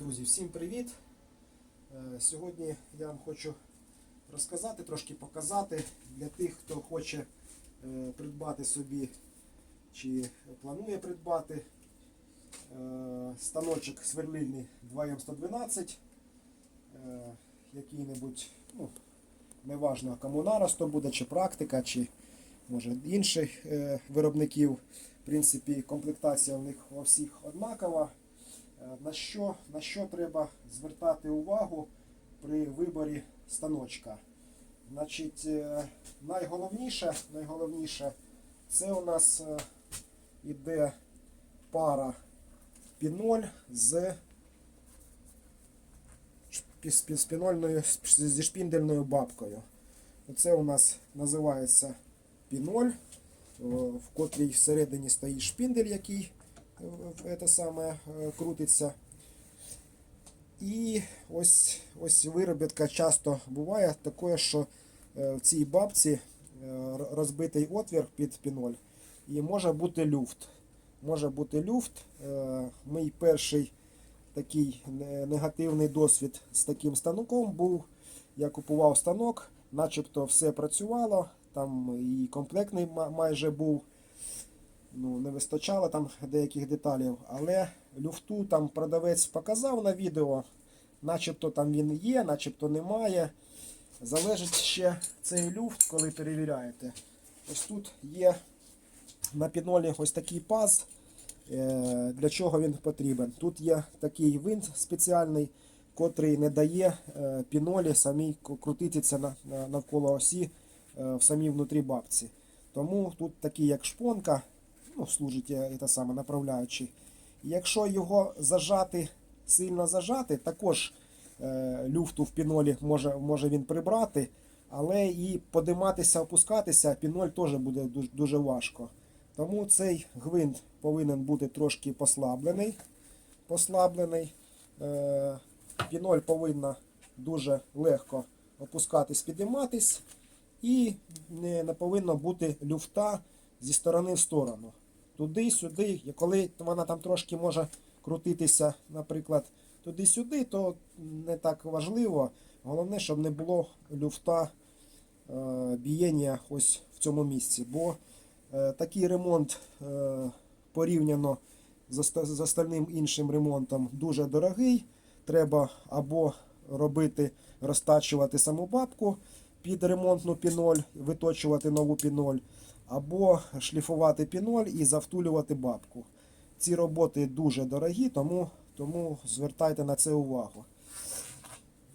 Друзі, всім привіт! Е, Сьогодні я вам хочу розказати, трошки показати для тих, хто хоче е, придбати собі чи планує придбати е, станочок сверлильний 2М112, е, який-небудь, ну, неважно, комунарос то буде, чи практика, чи може інших виробників. В принципі, комплектація у них у всіх однакова. Е, На що, на що треба звертати увагу при виборі станочка? Значить, е, найголовніше, найголовніше це у нас е, іде пара піноль з спінольною зі шпіндельною бабкою. Оце у нас називається піноль, в котрій всередині стоїть шпіндель, який це саме е, крутиться. І ось, ось виробітка часто буває таке, що е, в цій бабці е, розбитий отвір під піноль. І може бути люфт. Може бути люфт. Мій перший такий негативний досвід з таким станоком був. Я купував станок, начебто все працювало, там і комплектний майже був. Ну, не вистачало там деяких деталей, але люфту там продавець показав на відео, начебто там він є, начебто немає. Залежить ще цей люфт, коли перевіряєте. Ось тут є на пінолі ось такий паз. Е, Для чого він потрібен? Тут є такий винт спеціальний, котрий не дає е, пінолі самій крутитися на- на- навколо осі е, в самій внутрі бабці. Тому тут такий як шпонка, ну, служить це саме направляючий. Якщо його зажати, сильно зажати, також е, люфту в пінолі може, може він прибрати, але і подиматися, опускатися піноль теж буде дуже, дуже важко. Тому цей гвинт повинен бути трошки послаблений. послаблений. Е, піноль повинна дуже легко опускатись, підійматись. І не повинно бути люфта зі сторони в сторону. Туди-сюди, І коли вона там трошки може крутитися, наприклад, туди-сюди, то не так важливо. Головне, щоб не було люфта е, бієння ось в цьому місці. Бо е, такий ремонт е, порівняно з, остальним іншим ремонтом дуже дорогий. Треба або робити, розтачувати саму бабку під ремонтну піноль, виточувати нову піноль, або шліфувати піноль і завтулювати бабку. Ці роботи дуже дорогі, тому, тому звертайте на це увагу.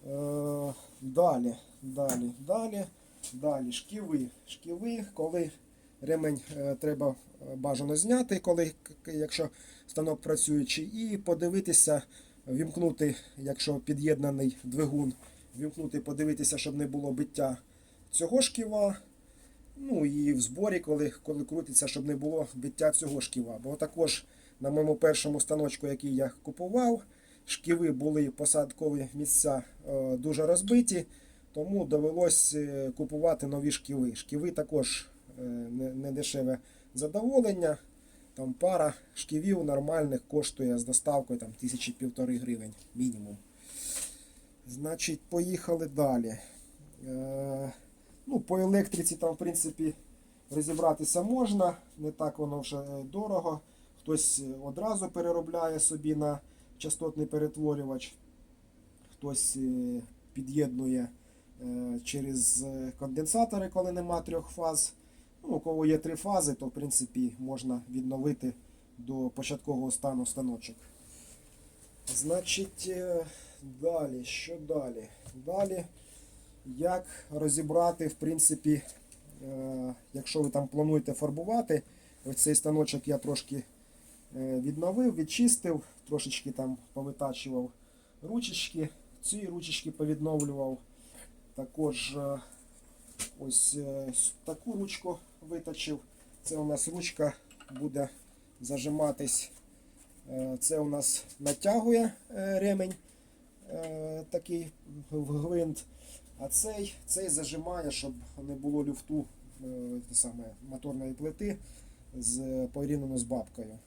Е, далі, далі, далі, далі. Шківи. Шківи, коли ремень е, треба е, бажано зняти, коли, якщо станок працюючий, і подивитися, вімкнути, якщо під'єднаний двигун, вімкнути, подивитися, щоб не було биття цього шківа. Ну і в зборі, коли, коли крутиться, щоб не було биття цього шківа. Бо також на моєму першому станочку, який я купував, шківи були посадкові місця е, дуже розбиті, тому довелось е, купувати нові шківи. Шківи також е, не, дешеве задоволення. Там пара шківів нормальних коштує з доставкою там, тисячі півтори гривень мінімум. Значить, поїхали далі. Е, ну, по електриці там, в принципі, розібратися можна. Не так воно вже дорого. Хтось одразу переробляє собі на частотний перетворювач, хтось е, під'єднує е, через конденсатори, коли нема трьох фаз. Ну, у кого є три фази, то в принципі можна відновити до початкового стану станочок. Значить, далі, що далі? Далі, як розібрати, в принципі, е, якщо ви там плануєте фарбувати, ось цей станочок я трошки е, відновив, відчистив, трошечки там повитачував ручечки, ці ручечки повідновлював. Також е, ось таку ручку виточив. Це у нас ручка буде зажиматись. Це у нас натягує ремень такий в гвинт. А цей, цей зажимає, щоб не було люфту е, те саме, моторної плити з, порівняно з бабкою.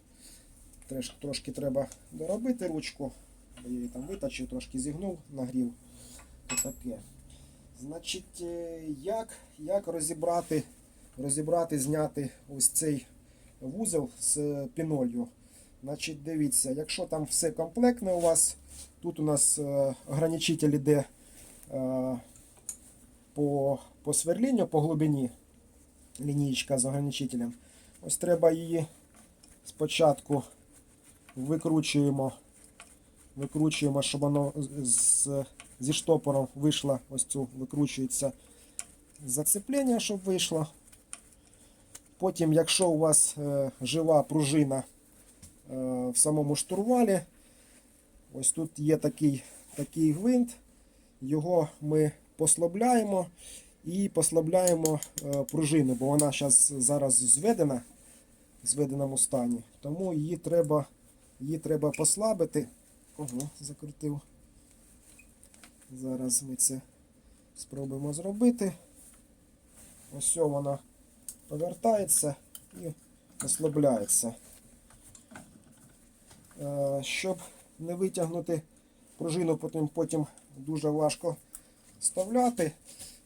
Треш, трошки треба доробити ручку. Я її там виточив, трошки зігнув, нагрів. Таке. Значить, е, як, як розібрати, розібрати, зняти ось цей вузол з е, пінолью? Значить, дивіться, якщо там все комплектне у вас, тут у нас е, ограничитель іде е, по, по сверлінню, по глибині лінійка з ограничителем. Ось треба її спочатку викручуємо, викручуємо, щоб воно з, зі штопором вийшло, ось цю викручується зацеплення, щоб вийшло. Потім, якщо у вас е, жива пружина в самому штурвалі, ось тут є такий, такий гвинт, його ми послабляємо і послабляємо е, пружину, бо вона зараз зараз зведена в зведеному стані. Тому її треба, її треба послабити. Ого, закрутив. Зараз ми це спробуємо зробити. Ось вона повертається і ослабляється. Е, Щоб не витягнути пружину, потім, потім дуже важко вставляти.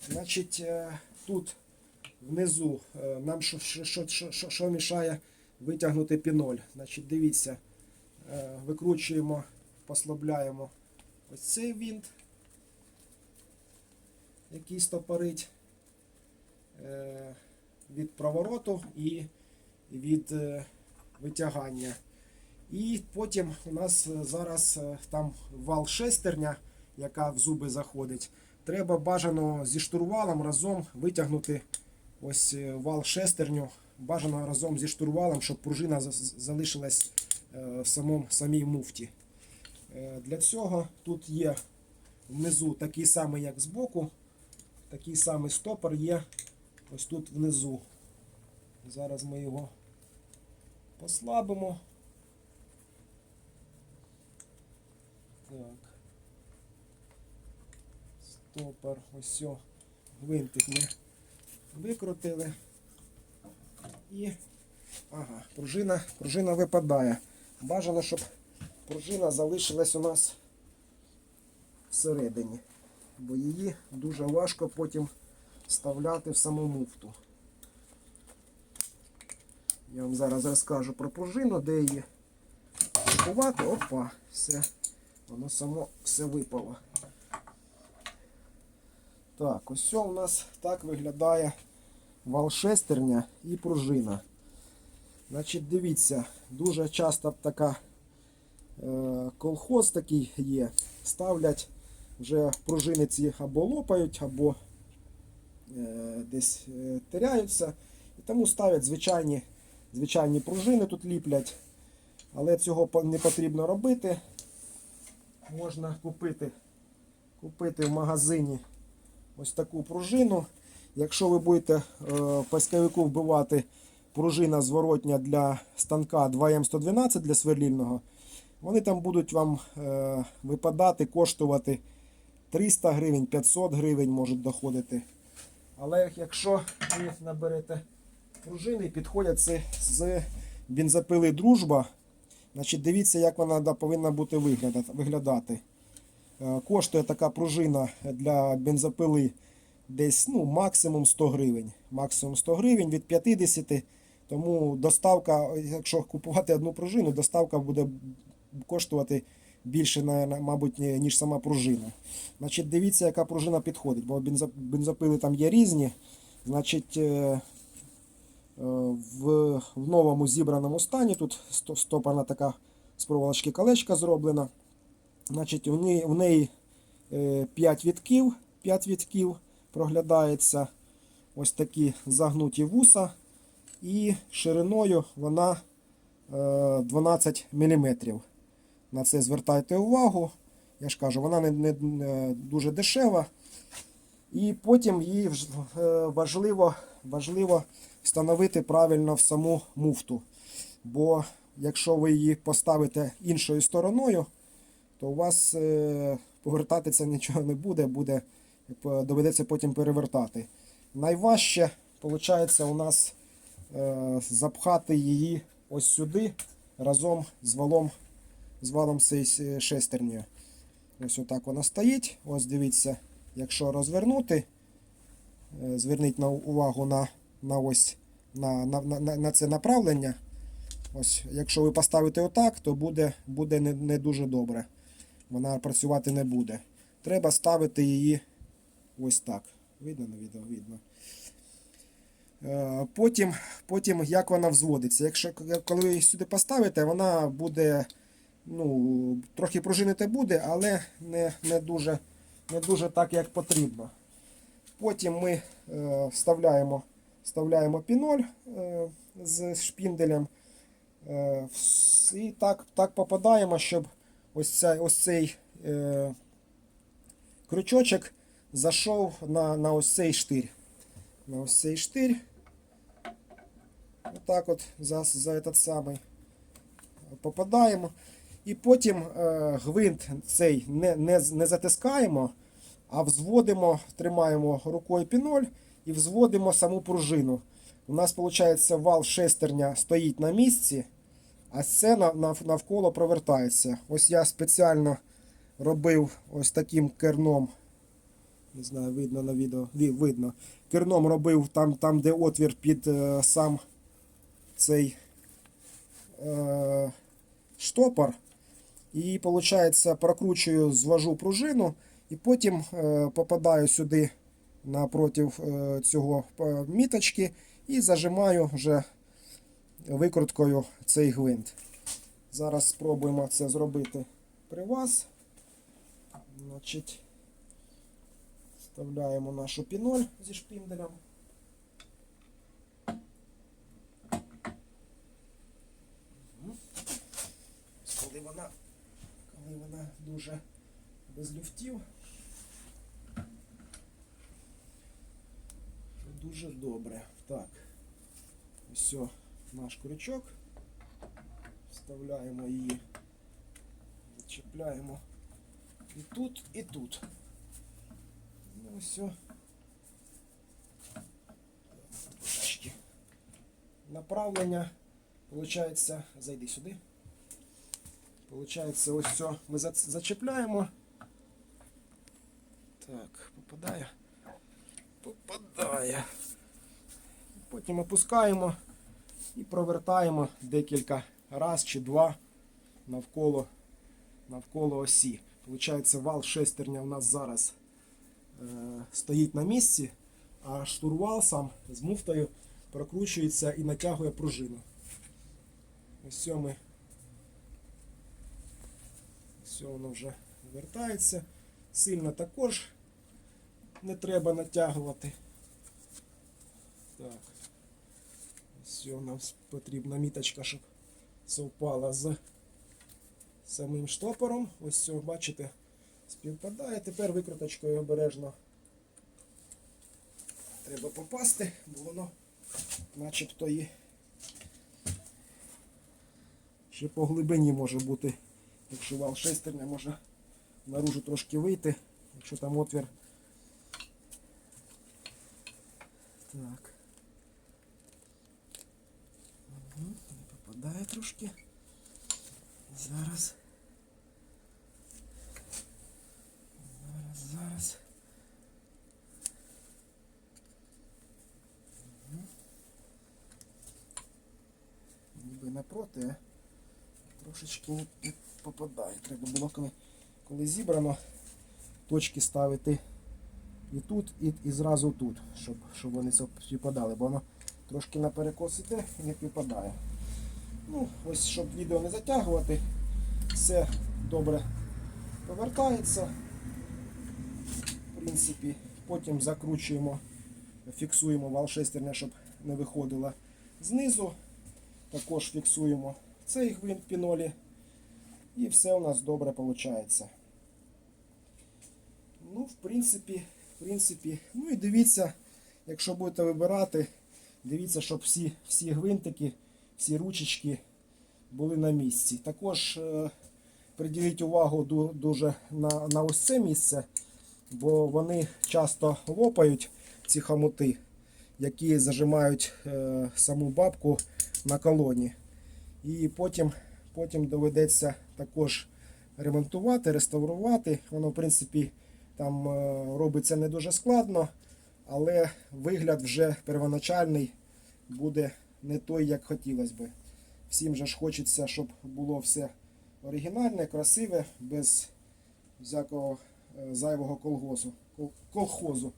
Значить, е, тут внизу е, нам що, що, що, що, мішає витягнути піноль. Значить, дивіться, е, викручуємо, послабляємо ось цей винт, який стопорить від провороту і від витягання. І потім у нас е, зараз е, там вал шестерня, яка в зуби заходить. Треба бажано зі штурвалом разом витягнути ось е, вал шестерню. Бажано разом зі штурвалом, щоб пружина залишилась в самому, самій муфті. Для цього тут є внизу такий самий, як збоку. Такий самий стопор є ось тут внизу. Зараз ми його послабимо. Так. Стопор, ось гвинтик ми викрутили. І ага, пружина, пружина випадає. Бажано, щоб пружина залишилась у нас всередині, бо її дуже важко потім вставляти в саму муфту. Я вам зараз розкажу про пружину, де її купувати. Опа, все, воно само все випало. Так, ось у нас так виглядає вал шестерня і пружина. Значить, дивіться, дуже часто така е, колхоз такий є. Ставлять вже пружини ці або лопають, або е, десь е, теряються. І тому ставлять звичайні, звичайні пружини тут ліплять. Але цього не потрібно робити. Можна купити, купити в магазині ось таку пружину. Якщо ви будете е, в поисковику вбивати пружина зворотня для станка 2М112 для сверлільного, вони там будуть вам е, випадати, коштувати 300 гривень, 500 гривень можуть доходити. Але якщо ви наберете пружини, підходять з бензопили дружба, значить дивіться, як вона повинна бути виглядати. Е, Коштує така пружина для бензопили десь ну, максимум 100 гривень. Максимум 100 гривень від 50. Тому доставка, якщо купувати одну пружину, доставка буде коштувати більше, мабуть, ніж сама пружина. Значить, дивіться, яка пружина підходить, бо бензопили там є різні. Значить, е, в, в новому зібраному стані тут стопана така з проволочки колечка зроблена. Значить, у неї, у неї 5 вітків, 5 вітків проглядається ось такі загнуті вуса, і шириною вона е, 12 мм. На це звертайте увагу. Я ж кажу, вона не, не, дуже дешева. І потім вж- е, важливо, важливо встановити правильно в саму муфту. Бо якщо ви її поставите іншою стороною, то у вас е, повертатися нічого не буде, буде е, доведеться потім перевертати. Найважче, виходить, у нас е, запхати її ось сюди разом з валом з валом цієї. Ось отак вона стоїть. Ось дивіться, якщо розвернути, зверніть на увагу на, на ось на, на, на, на це направлення. Ось, якщо ви поставите отак, то буде, буде не, не дуже добре. Вона працювати не буде. Треба ставити її ось так. Видно на відео? Видно. Е, Потім, потім як вона взводиться. Якщо коли ви її сюди поставите, вона буде ну, трохи пружинити буде, але не, не, дуже, не дуже так, як потрібно. Потім ми е, вставляємо, вставляємо піноль е, з шпінделем. Е, і так, так попадаємо, щоб ось, ця, ось цей е, крючочок зайшов на, на ось цей штир. На ось цей штир. Отак от за, за этот самий попадаємо. І потім е, гвинт цей не, не, не затискаємо, а взводимо, тримаємо рукою піноль і взводимо саму пружину. У нас, виходить, вал шестерня стоїть на місці, а нав- навколо провертається. Ось я спеціально робив ось таким керном. Не знаю, видно на відео. Ві- Видно. Керном робив там, там де отвір під е, сам цей е, штопор. І, виходить, прокручую, звожу пружину, і потім е, попадаю сюди напротив е, цього е, міточки і зажимаю вже викруткою цей гвинт. Зараз спробуємо це зробити при вас. Значить, вставляємо нашу піноль зі шпінделем. Коли вона, коли вона дуже без люфтів, то дуже добре. Так, ось наш крючок. Вставляємо її, зачіпляємо і тут, і тут. Ну все. Направлення, получається, зайди сюди. Получається, ось все. Ми за- зачіпляємо. Так, попадає. Попадає. Потім опускаємо і провертаємо декілька раз чи два навколо, навколо осі. Получається, вал шестерня у нас зараз е, стоїть на місці, а штурвал сам з муфтою прокручується і натягує пружину. Ось ми. Все воно вже вертається. Сильно також не треба натягувати. Так. Все, нам потрібна міточка, щоб совпала з самим штопором. Ось все, бачите, співпадає. Тепер викруточкою обережно треба попасти, бо воно начебто і ще по глибині може бути, якщо вал шестерня може наружу трошки вийти, якщо там отвір. Так. Угу, не попадає трошки. Зараз. Зараз, зараз. Мгм. Ніби напроти, трошечки не, попадає. Треба було, коли, коли зібрано, точки ставити і тут, і, і зразу тут, щоб, щоб вони співпадали, бо воно трошки наперекос іде і не співпадає. Ну, ось, щоб відео не затягувати, все добре повертається. В принципі, потім закручуємо, фіксуємо вал шестерня, щоб не виходила знизу. Також фіксуємо цей гвинт пінолі. І все у нас добре виходить. Ну, в принципі, в принципі, ну і дивіться, якщо будете вибирати, дивіться, щоб всі, всі гвинтики, всі ручечки були на місці. Також е, приділіть увагу дуже на, на ось це місце, бо вони часто лопають ці хомути, які зажимають е, саму бабку на колоні. І потім, потім доведеться також ремонтувати, реставрувати. Воно, в принципі, там е, робиться не дуже складно, але вигляд вже первоначальний буде не той, як хотілося би. Всім же ж хочеться, щоб було все оригінальне, красиве, без всякого е, зайвого колгозу, кол- колхозу.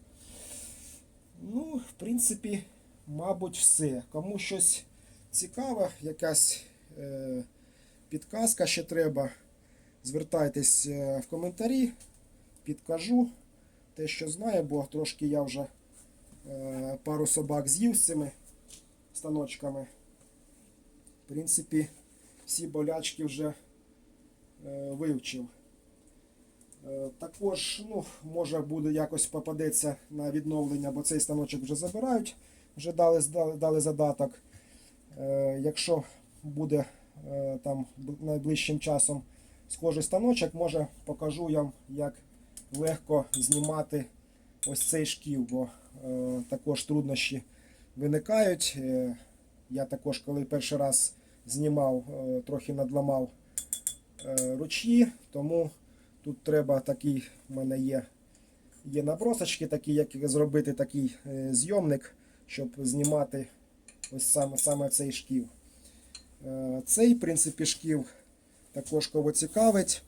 Ну, в принципі, мабуть, все. Кому щось цікаве, якась е, підказка ще треба, звертайтесь е, в коментарі, підкажу те, що знаю, бо трошки я вже е, пару собак з'їв з цими станочками. В принципі, всі болячки вже е, вивчив. Е, Також, ну, може буде якось попадеться на відновлення, бо цей станочок вже забирають, вже дали, дали, задаток. Е, Якщо буде е, там найближчим часом схожий станочок, може покажу вам, як легко знімати ось цей шків, бо е, також труднощі виникають. Е, Я також, коли перший раз знімав, е, трохи надламав е, ручі, тому тут треба такий, в мене є, є набросочки, такі, як зробити такий зйомник, щоб знімати ось саме, саме цей шків. Цей, в принципі, шків також кого цікавить.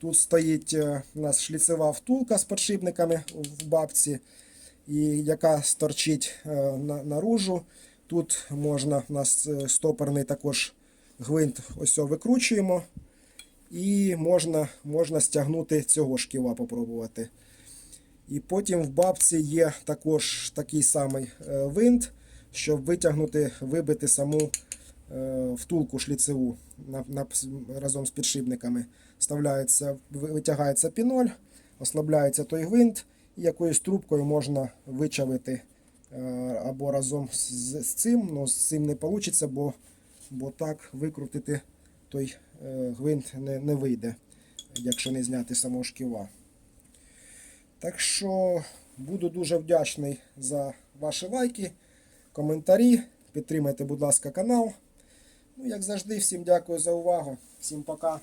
Тут стоїть у нас шліцева втулка з подшипниками в бабці, і яка сторчить е, наружу. Тут можна у нас е, стопорний також гвинт ось викручуємо. І можна, можна стягнути цього шківа попробувати. І потім в бабці є також такий самий е, винт, щоб витягнути, вибити саму втулку шліцеву разом з підшипниками. Вставляється, витягається піноль, ослабляється той гвинт, і якоюсь трубкою можна вичавити е, або разом з, цим. Ну, з цим не вийде, бо, бо так викрутити той е, гвинт не, не вийде, якщо не зняти самого шківа. Так що буду дуже вдячний за ваші лайки, коментарі. Підтримайте, будь ласка, канал. Ну, як завжди, всім дякую за увагу. Всім пока.